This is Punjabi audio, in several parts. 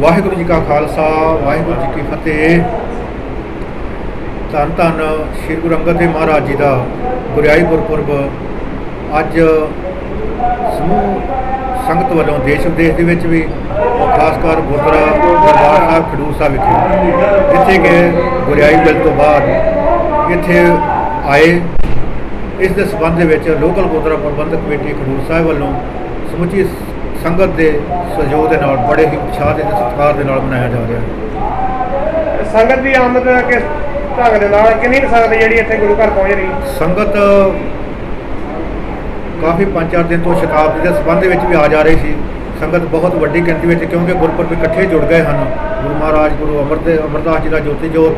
ਵਾਹਿਗੁਰੂ ਜੀ ਕਾ ਖਾਲਸਾ, ਵਾਹਿਗੁਰੂ ਜੀ ਕੀ ਫਤਿਹ। ਧੰਨ ਧੰਨ ਸ੍ਰੀ ਗੁਰੂ ਅੰਗਦ ਦੇਵ ਮਹਾਰਾਜ ਜੀ ਦਾ ਗੁਰਿਆਈ ਗੁਰਪੁਰਬ। ਅੱਜ ਸਮੂਹ ਸੰਗਤ ਵੱਲੋਂ ਦੇਸ਼ ਵਿਦੇਸ਼ ਦੇ ਵਿੱਚ ਵੀ ਖਾਸ ਕਰ ਗੁਰਦੁਆਰਾ ਦਰਬਾਰ ਸਾਹਿਬ ਖਡੂਰ ਸਾਹਿਬ ਵਿਖੇ, ਜਿੱਥੇ ਕਿ ਗੁਰਿਆਈ ਬਿਲ ਤੋਂ ਬਾਅਦ ਇੱਥੇ ਆਏ। ਇਸ ਦੇ ਸਬੰਧ ਦੇ ਵਿੱਚ ਲੋਕਲ ਗੁਰਦੁਆਰਾ ਪ੍ਰਬੰਧਕ ਕਮੇਟੀ ਖਡੂਰ ਸਾਹਿਬ ਵੱਲੋਂ ਸਮੁੱਚੀ ਸੰਗਤ ਦੇ ਸਹਿਯੋਗ ਦੇ ਨਾਲ ਬੜੇ ਹੀ ਉਤਸ਼ਾਹ ਦੇ ਸਤਿਕਾਰ ਦੇ ਨਾਲ ਮਨਾਇਆ ਜਾ ਰਿਹਾ ਹੈ। ਸੰਗਤ ਦੀ ਆਮਦ ਕਿਸ ਢੰਗ ਦੇ ਨਾਲ ਕਿੰਨੀ ਸੰਗਤ ਜਿਹੜੀ ਇੱਥੇ ਗੁਰੂ ਘਰ ਪਹੁੰਚ ਰਹੀ? ਸੰਗਤ ਕਾਫੀ ਪੰਜ ਚਾਰ ਦਿਨ ਤੋਂ ਸ਼ਤਾਬਦੀ ਦੇ ਸਬੰਧ ਵਿੱਚ ਵੀ ਆ ਜਾ ਰਹੀ ਸੀ। ਸੰਗਤ ਬਹੁਤ ਵੱਡੀ ਗਿਣਤੀ ਵਿੱਚ ਕਿਉਂਕਿ ਗੁਰਪੁਰਬ ਇਕੱਠੇ ਜੁੜ ਗਏ ਹਨ। ਗੁਰੂ ਮਹਾਰਾਜ ਗੁਰੂ ਅਮਰਦੇ ਅਮਰਦਾਸ ਜੀ ਦਾ ਜੋਤੀ ਜੋਤ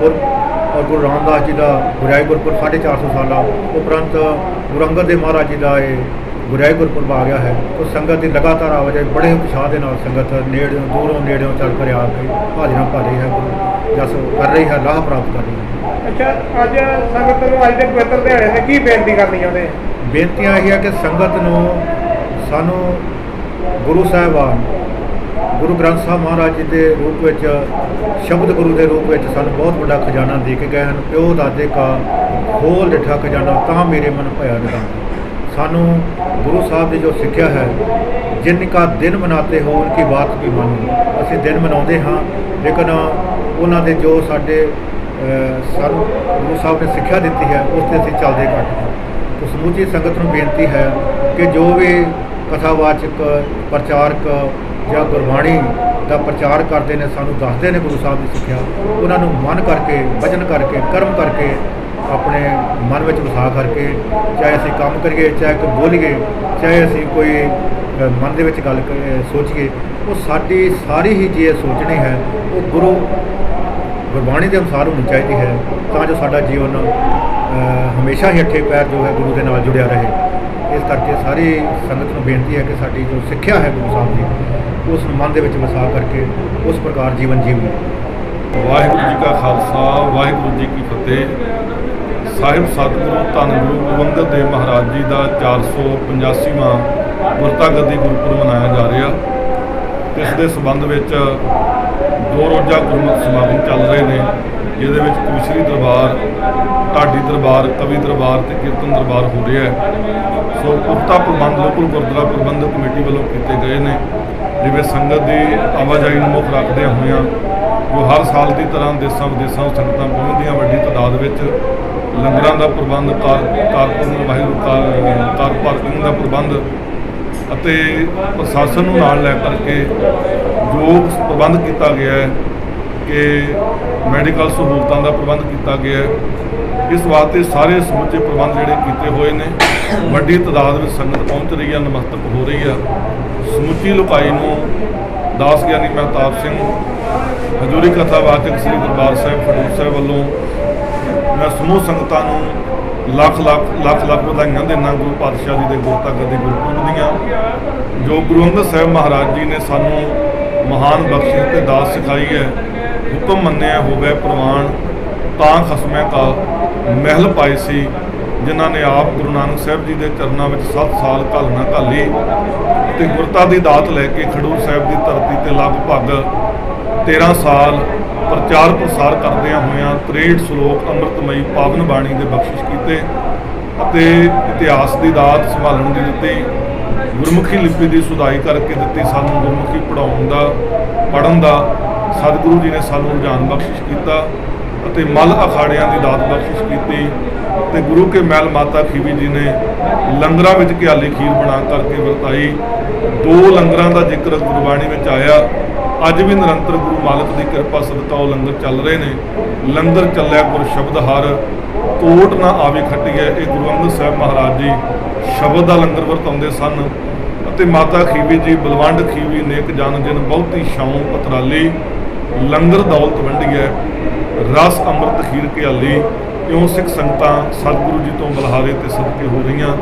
ਗੁਰ ਔਰ ਗੁਰੂ ਰਾਮਦਾਸ ਜੀ ਦਾ ਗੁਰਿਆਈ ਗੁਰਪੁਰਬ 450 ਸਾਲਾ ਉਪਰੰਤ ਗੁਰੂ ਅੰਗਦ ਦੇਵ ਮਹਾਰਾਜ ਜੀ ਦਾ ਇਹ ਗੁਰਿਆਈ ਗੁਰਪੁਰਬ ਆ ਗਿਆ ਹੈ। ਉਹ ਸੰਗਤ ਦੀ ਲਗਾਤਾਰ ਆਵਾਜਾਈ ਬੜੇ ਉਤਸ਼ਾਹ ਦੇ ਨਾਲ ਸੰਗਤ ਨੇੜਿਓਂ ਦੂਰੋਂ ਨੇੜਿਓਂ ਚੱਲ ਕਰ ਆ ਕੇ ਹਾਜ਼ਰੀਆਂ ਭਰ ਰਹੀ ਹੈ ਗੁਰੂ ਜਸ ਕਰ ਰਹੀ ਹੈ ਲਾਭ ਪ੍ਰਾਪਤ ਕਰ ਰਹੀ ਹੈ। ਅੱਛਾ ਅੱਜ ਸੰਗਤ ਨੂੰ ਅੱਜ ਦੇ ਪਵਿੱਤਰ ਦਿਹਾੜੇ ਤੇ ਕੀ ਬੇਨਤੀ ਕਰਨੀ ਚਾਹੁੰਦੇ ਬੇਨਤੀਆਂ ਇਹ ਹੈ ਕਿ ਸੰਗਤ ਨੂੰ ਸਾਨੂੰ ਗੁਰੂ ਸਾਹਿਬਾਨ ਗੁਰੂ ਗ੍ਰੰਥ ਸਾਹਿਬ ਮਹਾਰਾਜ ਜੀ ਦੇ ਰੂਪ ਵਿੱਚ, ਸ਼ਬਦ ਗੁਰੂ ਦੇ ਰੂਪ ਵਿੱਚ ਸਾਨੂੰ ਬਹੁਤ ਵੱਡਾ ਖਜ਼ਾਨਾ ਦੇ ਕੇ ਗਏ ਹਨ। ਪਿਓ ਦਾਦੇ ਕਾ ਖੋਲ ਡਿਠਾ ਖਜ਼ਾਨਾ, ਤਾਂ ਮੇਰੇ ਮਨ ਭਇਆ ਨਿਦਾਨ ਸਾਨੂੰ ਗੁਰੂ ਸਾਹਿਬ ਦੀ ਜੋ ਸਿੱਖਿਆ ਹੈ, ਜਿਨ ਕਾ ਦਿਨ ਮਨਾਤੇ ਹੋ ਉਨਕੀ ਬਾਤ ਵੀ ਮੰਨੋ। ਅਸੀਂ ਦਿਨ ਮਨਾਉਂਦੇ ਹਾਂ, ਲੇਕਿਨ ਉਹਨਾਂ ਦੇ ਜੋ ਸਾਡੇ ਸਾਨੂੰ ਗੁਰੂ ਸਾਹਿਬ ਨੇ ਸਿੱਖਿਆ ਦਿੱਤੀ ਹੈ, ਉਸ ਤੇ ਅਸੀਂ ਚੱਲਦੇ ਘੱਟ ਹਾਂ। ਤੋ ਸਮੂਚੀ ਸੰਗਤ ਨੂੰ ਬੇਨਤੀ ਹੈ ਕਿ ਜੋ ਵੀ ਕਥਾਵਾਚਕ, ਪ੍ਰਚਾਰਕ ਜਾਂ ਗੁਰਬਾਣੀ ਦਾ ਪ੍ਰਚਾਰ ਕਰਦੇ ਨੇ, ਸਾਨੂੰ ਦੱਸਦੇ ਨੇ ਗੁਰੂ ਸਾਹਿਬ ਦੀ ਸਿੱਖਿਆ, ਉਹਨਾਂ ਨੂੰ ਮਨ ਕਰਕੇ ਵਜਨ ਕਰਕੇ, ਕਰਮ ਕਰਕੇ ਆਪਣੇ ਮਨ ਵਿੱਚ ਵਸਾ ਕਰਕੇ ਚਾਹੇ ਅਸੀਂ ਕੰਮ ਕਰੀਏ, ਚਾਹੇ ਕੋਈ ਬੋਲੀਏ, ਚਾਹੇ ਅਸੀਂ ਕੋਈ ਮਨ ਦੇ ਵਿੱਚ ਗੱਲ ਕ- ਸੋਚੀਏ, ਉਹ ਸਾਡੀ ਸਾਰੀ ਹੀ ਜੇ ਸੋਚਣੀ ਹੈ, ਉਹ ਗੁਰੂ ਗੁਰਬਾਣੀ ਦੇ ਅਨੁਸਾਰ ਹੋਣੀ ਚਾਹੀਦੀ ਹੈ, ਤਾਂ ਜੋ ਸਾਡਾ ਜੀਵਨ ਹਮੇਸ਼ਾ ਹੀ ਅੱਠੇ ਪੈਰ ਜੋ ਹੈ ਗੁਰੂ ਦੇ ਨਾਲ ਜੁੜਿਆ ਰਹੇ। ਇਸ ਕਰਕੇ ਸਾਰੀ ਸੰਗਤ ਨੂੰ ਬੇਨਤੀ ਹੈ ਕਿ ਸਾਡੀ ਜੋ ਸਿੱਖਿਆ ਹੈ ਗੁਰੂ ਸਾਹਿਬ ਦੀ, ਉਸ ਮਨ ਦੇ ਵਿੱਚ ਵਸਾ ਕਰਕੇ ਉਸ ਪ੍ਰਕਾਰ ਜੀਵਨ ਜੀਵੀਏ। ਵਾਹਿਗੁਰੂ ਜੀ ਕਾ ਖਾਲਸਾ, ਵਾਹਿਗੁਰੂ ਜੀ ਕੀ ਫਤਿਹ। ਸਾਹਿਬ ਸਤਿਗੁਰੂ ਧੰਨ ਗੁਰੂ ਗੋਬਿੰਦ ਦੇਵ ਮਹਾਰਾਜ ਜੀ ਦਾ 485ਵਾਂ ਗੁਰਤਾ ਗੱਦੀ ਗੁਰਪੁਰਬ ਮਨਾਇਆ ਜਾ ਰਿਹਾ। ਇਸ ਦੇ ਸਬੰਧ ਵਿੱਚ ਦੋ ਰੋਜ਼ਾ ਗੁਰਮਤਿ ਸਮਾਗਮ ਚੱਲ ਰਹੇ ਨੇ। ਜਿਹਦੇ ਵਿੱਚ ਕਵਿਸ਼ਰੀ ਦਰਬਾਰ ਢਾਡੀ ਦਰਬਾਰ, ਕਵੀ ਦਰਬਾਰ ਤੇ ਕੀਰਤਨ ਦਰਬਾਰ ਹੋ ਰਿਹਾ ਹੈ। ਸੋ ਪੁਖਤਾ ਪ੍ਰਬੰਧ, ਲੋਕਲ ਗੁਰਦੁਆਰਾ ਪ੍ਰਬੰਧਕ ਕਮੇਟੀ ਵੱਲੋਂ ਕੀਤੇ ਗਏ ਨੇ। ਜਿਵੇਂ ਸੰਗਤ ਦੀ ਆਵਾਜਾਈ ਨੂੰ ਮੁੱਖ ਰੱਖਦੇ ਹੋਇਆਂ, ਜੋ ਹਰ ਸਾਲ ਦੀ ਤਰ੍ਹਾਂ ਦੇਸਾਂ ਵਿਦੇਸਾਂ ਤੋਂ ਸੰਗਤਾਂ ਪਹੁੰਚਦੀਆਂ, ਵੱਡੀ ਤਾਦਾਦ ਵਿੱਚ ਲੰਗਰਾਂ ਦਾ ਪ੍ਰਬੰਧ car corporation Waheguru car parking ਦਾ ਪ੍ਰਬੰਧ ਅਤੇ ਪ੍ਰਸ਼ਾਸਨ ਨੂੰ ਨਾਲ ਲੈ ਕਰਕੇ ਜੋ ਪ੍ਰਬੰਧ ਕੀਤਾ ਗਿਆ ਹੈ ਕਿ ਮੈਡੀਕਲ ਸਹੂਲਤਾਂ ਦਾ ਪ੍ਰਬੰਧ ਕੀਤਾ ਗਿਆ ਹੈ। ਇਸ ਵਾਸਤੇ ਸਾਰੇ ਸਮੁੱਚੇ ਪ੍ਰਬੰਧ ਜਿਹੜੇ ਕੀਤੇ ਹੋਏ ਨੇ। ਵੱਡੀ ਤਾਦਾਦ ਵਿੱਚ ਸੰਗਤ ਪਹੁੰਚ ਰਹੀ ਹੈ ਨਮਸਤਕ ਹੋ ਰਹੀ ਆ। ਸਮੁੱਚੀ ਲੋਕਾਈ ਨੂੰ ਦਾਸ ਗਿਆਨੀ ਮਹਿਤਾਬ ਸਿੰਘ, ਹਜ਼ੂਰੀ ਕਥਾ ਕਥਾਵਾਚਕ ਸ੍ਰੀ ਦਰਬਾਰ ਸਾਹਿਬ ਖਡੂਰ ਸਾਹਿਬ ਵੱਲੋਂ ਮੈਂ ਸਮੂਹ ਸੰਗਤਾਂ ਨੂੰ ਲੱਖ ਲੱਖ ਲੱਖ ਲੱਖ ਵਧਾਈਆਂ ਦਿੰਦਾ ਗੁਰੂ ਪਾਤਸ਼ਾਹ ਜੀ ਦੇ ਗੁਰਤਕ ਦੇ ਗੁਰਪੁਰਬ ਦੀਆਂ। ਜੋ ਗੁਰੂ ਅੰਗਦ ਸਾਹਿਬ ਮਹਾਰਾਜ ਜੀ ਨੇ ਸਾਨੂੰ ਮਹਾਨ ਬਖਸ਼ਿਸ਼ ਤੇ ਦਾਸ ਸਿਖਾਈ ਹੈ ਹੁਕਮ ਮੰਨਿਆ ਹੋਵੇ, ਪ੍ਰਵਾਨ ਤਾਂ ਖਸਮੇ ਕਾ ਮਹਿਲ ਪਾਈ ਸੀ, ਜਿਨ੍ਹਾਂ ਨੇ ਆਪ ਗੁਰੂ ਨਾਨਕ ਸਾਹਿਬ ਜੀ ਦੇ ਚਰਨਾਂ ਵਿੱਚ 7 ਸਾਲ ਘਾਲਣਾ ਘਾਲੀ ਤੇ ਗੁਰਤਾ ਦੀ ਦਾਤ ਲੈ ਕੇ ਖਡੂਰ ਸਾਹਿਬ ਦੀ ਧਰਤੀ ਤੇ ਲਗਭਗ 13 ਸਾਲ ਪ੍ਰਚਾਰ ਪ੍ਰਸਾਰ ਕਰਦਿਆਂ ਹੋਇਆਂ 63 ਸ਼ਲੋਕ ਅੰਮ੍ਰਿਤਮਈ ਪਾਵਨ ਬਾਣੀ ਦੇ ਬਖਸ਼ਿਸ਼ ਕੀਤੇ ਅਤੇ ਇਤਿਹਾਸ ਦੀ ਦਾਤ ਸੰਭਾਲਣ ਦੀ ਦਿੱਤੀ, ਗੁਰਮੁਖੀ ਲਿਪੀ ਦੀ ਸੁਧਾਈ ਕਰਕੇ ਦਿੱਤੀ ਸਾਨੂੰ ਗੁਰਮੁਖੀ ਪੜਾਉਣ ਦਾ ਪੜਨ ਦਾ ਸਤਿਗੁਰੂ ਜੀ ਨੇ ਸਾਨੂੰ ਰੁਝਾਨ ਬਖਸ਼ਿਸ਼ ਕੀਤਾ ਅਤੇ ਮਲ ਅਖਾੜਿਆਂ ਦੀ ਦਾਤ ਬਖਸ਼ਿਸ਼ ਕੀਤੀ ਤੇ ਗੁਰੂ ਕੇ ਮਹਿਲ ਮਾਤਾ ਖੀਵੀ ਜੀ ਨੇ ਲੰਗਰਾਂ ਵਿੱਚ ਘਿਆਲੀ ਖੀਰ ਬਣਾ ਕਰਕੇ ਵਰਤਾਈ। ਦੋ ਲੰਗਰਾਂ ਦਾ ਜ਼ਿਕਰ ਗੁਰਬਾਣੀ ਵਿੱਚ ਆਇਆ। ਅੱਜ ਵੀ ਨਿਰੰਤਰ ਗੁਰੂ ਮਾਲਕ ਦੀ ਕਿਰਪਾ ਸਦਕਾ ਉਹ ਲੰਗਰ ਚੱਲ ਰਹੇ ਨੇ। ਲੰਗਰ ਚੱਲਿਆ ਗੁਰ ਸ਼ਬਦ ਹਰ। ਕੋਟ ਨਾ ਆਵੇ ਖੱਟੀਏ, ਇਹ ਗੁਰੂ ਅੰਗਦ ਸਾਹਿਬ ਮਹਾਰਾਜ ਜੀ ਸ਼ਬਦ ਦਾ ਲੰਗਰ ਵਰਤਾਉਂਦੇ ਸਨ ਅਤੇ ਮਾਤਾ ਖੀਵੀ ਜੀ, ਬਲਵੰਡ ਖੀਵੀ, ਨੇਕ ਜਨ ਜਿਨ ਬਹੁਤੀ ਸ਼ੌਂ ਪਤਰਾਲੀ ਲੰਗਰ ਦੌਲਤ ਵੰਡੀਐ ਰਸ, ਅੰਮ੍ਰਿਤ, ਖੀਰ, ਘਿਆਲੀ, ਇਉਂ ਸਿੱਖ ਸੰਗਤਾਂ ਸਤਿਗੁਰੂ ਜੀ ਤੋਂ ਬਲਹਾਰੇ ਤੇ ਸਦਕੇ ਹੋ ਰਹੀਆਂ।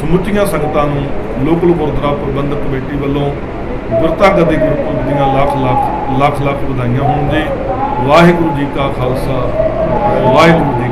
ਸਮੁੱਚੀਆਂ ਸੰਗਤਾਂ ਨੂੰ ਲੋਕਲ ਗੁਰਦੁਆਰਾ ਪ੍ਰਬੰਧਕ ਕਮੇਟੀ ਵੱਲੋਂ ਗੁਰਤਾ ਗੱਦੀ ਗੁਰਪੁਰਬ ਦੀਆਂ ਲੱਖ ਲੱਖ ਲੱਖ ਲੱਖ ਵਧਾਈਆਂ ਹੋਣ ਜੀ। ਵਾਹਿਗੁਰੂ ਜੀ ਕਾ ਖਾਲਸਾ, ਵਾਹਿਗੁਰੂ ਜੀ